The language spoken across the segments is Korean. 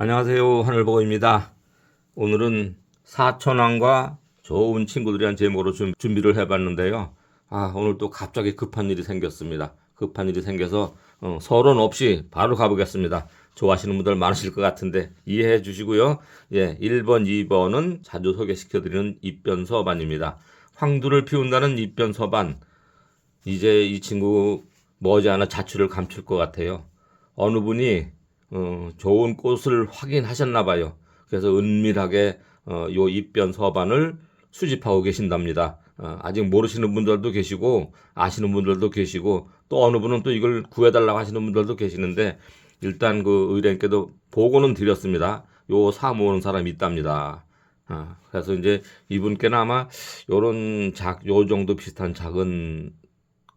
안녕하세요. 하늘보고입니다. 오늘은 사천왕과 좋은 친구들이란 제목으로 준- 준비를 해봤는데요. 아, 오늘 또 갑자기 급한 일이 생겼습니다. 급한 일이 생겨서 어, 서론 없이 바로 가보겠습니다. 좋아하시는 분들 많으실 것 같은데 이해해 주시고요. 예, 1번, 2번은 자주 소개시켜드리는 입변서반입니다. 황두를 피운다는 입변서반. 이제 이 친구 머지않아 자취를 감출 것 같아요. 어느 분이 어, 좋은 꽃을 확인하셨나 봐요. 그래서 은밀하게 어, 요 입변 서반을 수집하고 계신답니다. 어, 아직 모르시는 분들도 계시고 아시는 분들도 계시고 또 어느 분은 또 이걸 구해달라고 하시는 분들도 계시는데 일단 그 의뢰인께도 보고는 드렸습니다. 요 사모으는 사람이 있답니다. 아, 그래서 이제 이분께는 아마 요런 작, 요 정도 비슷한 작은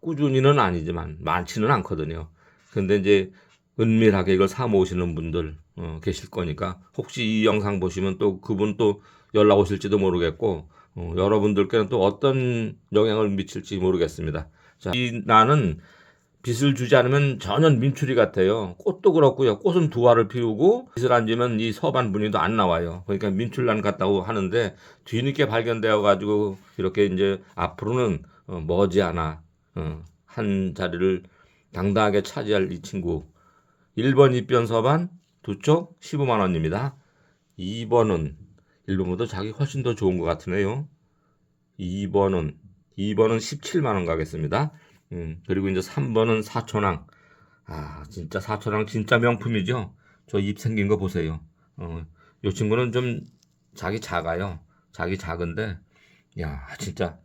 꾸준히는 아니지만 많지는 않거든요. 근데 이제 은밀하게 이걸 사 모으시는 분들 어, 계실 거니까 혹시 이 영상 보시면 또 그분 또 연락 오실지도 모르겠고 어, 여러분들께는 또 어떤 영향을 미칠지 모르겠습니다. 자, 이 나는 빛을 주지 않으면 전혀 민추리 같아요. 꽃도 그렇고요. 꽃은 두 알을 피우고 빛을 안 주면 이 서반 분위도 안 나와요. 그러니까 민출란 같다고 하는데 뒤늦게 발견되어 가지고 이렇게 이제 앞으로는 어, 머지않아 어, 한 자리를 당당하게 차지할 이 친구 1번 입변 서반 두 쪽 15만 원입니다. 2번은 1번보다 자기 훨씬 더 좋은 것 같으네요. 2번은 2번은 17만 원 가겠습니다. 음, 그리고 이제 3번은 사천왕. 아, 진짜 사천왕 진짜 명품이죠. 저 입 생긴 거 보세요. 어, 이 친구는 좀 자기 작아요. 자기 작은데 야, 진짜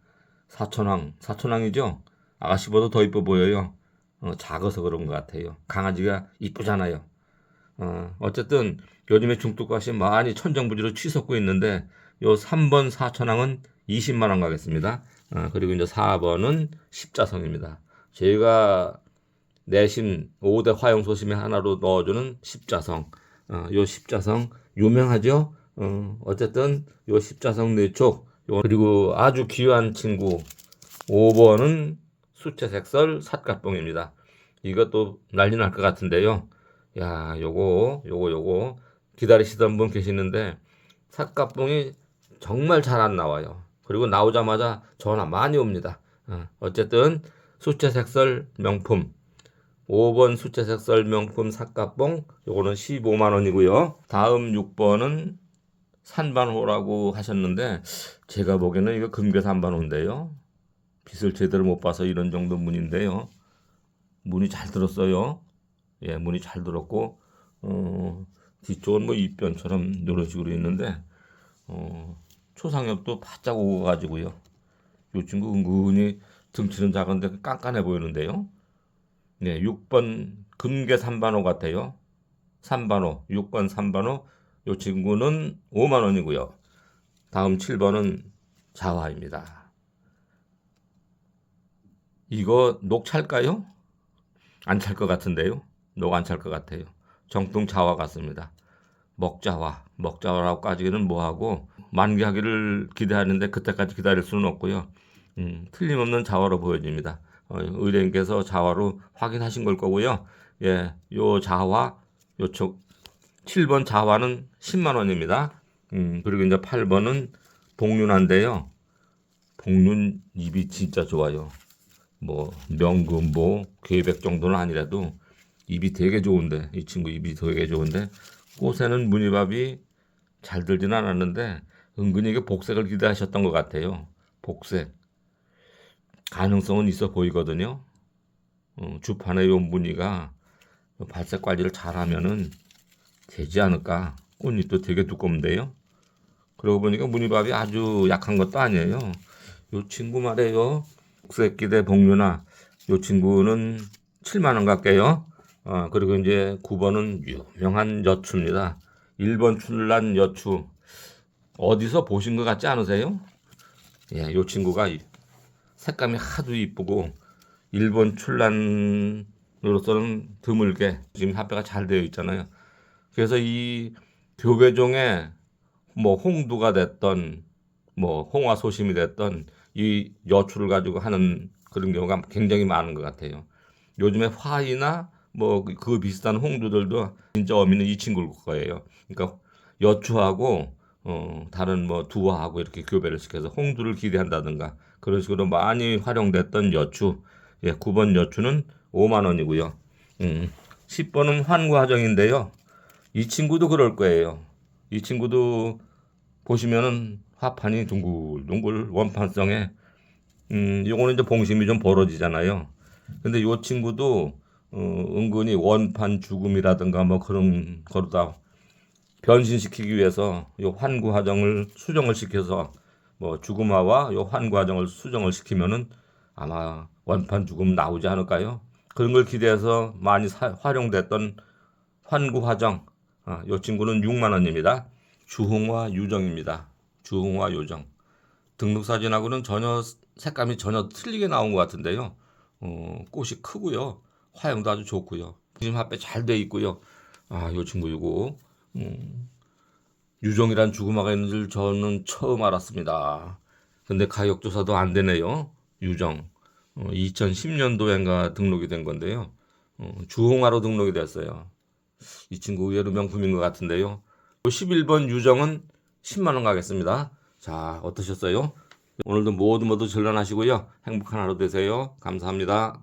사천왕, 사천왕이죠. 아가씨보다 더 이뻐 보여요. 어, 작아서 그런 것 같아요. 강아지가 이쁘잖아요. 어, 어쨌든 요즘에 중뚝값이 많이 천정부지로 치솟고 있는데 요 3번 사천왕은 20만 원 가겠습니다. 어, 그리고 이제 4번은 십자성입니다. 저희가 내심 5대 화용 소심의 하나로 넣어주는 십자성. 어, 요 십자성 유명하죠? 어, 어쨌든 요 십자성 요 그리고 아주 귀한 친구 5번은 수채색설 삿갓봉입니다. 이것도 난리 날 것 같은데요. 야, 요거, 요거, 요거 기다리시던 분 계시는데 삿갓봉이 정말 잘 안 나와요. 그리고 나오자마자 전화 많이 옵니다. 어, 어쨌든 수채색설 명품 5번 수채색설 명품 삿갓봉 요거는 15만 원이고요. 다음 6번은 산반호라고 하셨는데 제가 보기에는 이거 금괴 산반호인데요. 빛을 제대로 못 봐서 이런 정도 문인데요. 문이 잘 들었어요. 예, 문이 잘 들었고 어, 뒤쪽은 뭐 입변처럼 이런 식으로 있는데 어, 초상엽도 바짝 오고 가지고요. 이 친구 은근히 등치는 작은데 깐깐해 보이는데요. 네, 6번 금계 3반호 같아요. 3반호, 6번 3반호. 이 친구는 5만 원이고요. 다음 7번은 자화입니다. 이거 녹 찰까요? 안 찰 것 같은데요. 녹 안 찰 것 같아요. 정통 자화 같습니다. 먹자화, 먹자화라고 까지기는 뭐하고 만개하기를 기대하는데 그때까지 기다릴 수는 없고요. 음, 틀림없는 자화로 보여집니다. 어, 의뢰인께서 자화로 확인하신 걸 거고요. 예, 요 자화, 요쪽 7번 자화는 10만 원입니다. 음, 그리고 이제 8번은 복륜한데요. 복륜 입이 진짜 좋아요. 뭐 명금보 괴백 정도는 아니라도 입이 되게 좋은데 이 친구 입이 되게 좋은데 꽃에는 무늬밥이 잘 들지는 않았는데 은근히 이게 복색을 기대하셨던 것 같아요. 복색 가능성은 있어 보이거든요. 어, 주판의 요 무늬가 발색 관리를 잘하면은 되지 않을까. 꽃잎도 되게 두꺼운데요. 그러고 보니까 무늬밥이 아주 약한 것도 아니에요. 요 친구 말이에요. 복색기대 복류나 요 친구는 7만 원 갈게요. 어, 그리고 이제 9번은 유명한 여추입니다. 1번 출란 여추. 어디서 보신 것 같지 않으세요? 예, 요 친구가 이- 색감이 하도 이쁘고 일본 출란으로서는 드물게 지금 합배가 잘 되어 있잖아요. 그래서 이 교배종에 뭐 홍두가 됐던 뭐 홍화 소심이 됐던 이 여추를 가지고 하는 그런 경우가 굉장히 많은 것 같아요. 요즘에 화이나 뭐 그 비슷한 홍두들도 진짜 어미는 이 친구일 거예요. 그러니까 여추하고 어 다른 뭐 두화하고 이렇게 교배를 시켜서 홍두를 기대한다든가 그런 식으로 많이 활용됐던 여추. 예, 9번 여추는 5만 원이고요. 음. 10번은 환구하정인데요. 이 친구도 그럴 거예요. 이 친구도 보시면은 화판이 둥글둥글 원판성에 음, 요거는 이제 봉심이 좀 벌어지잖아요. 근데 요 친구도 어, 은근히 원판 죽음이라든가 뭐 그런 거로다 변신시키기 위해서 요 환구 화정을 수정을 시켜서 뭐 죽음화와 요 환구 화정을 수정을 시키면은 아마 원판 죽음 나오지 않을까요? 그런 걸 기대해서 많이 사- 활용됐던 환구 화정. 아, 요 친구는 6만 원입니다. 주홍화 유정입니다. 주홍화 요정. 등록 사진하고는 전혀 색감이 전혀 틀리게 나온 것 같은데요. 어, 꽃이 크고요. 화형도 아주 좋고요. 지금 합배 잘 돼 있고요. 아, 요 친구 이거 음, 유정이란 죽음화가 있는 줄 저는 처음 알았습니다. 근데 가격 조사도 안 되네요. 유정. 어, 2010년도엔가 등록이 된 건데요. 어, 주홍화로 등록이 됐어요. 이 친구 의외로 명품인 것 같은데요. 11번 유정은 10만 원 가겠습니다. 자, 어떠셨어요? 오늘도 모두 모두 전란하시고요. 행복한 하루 되세요. 감사합니다.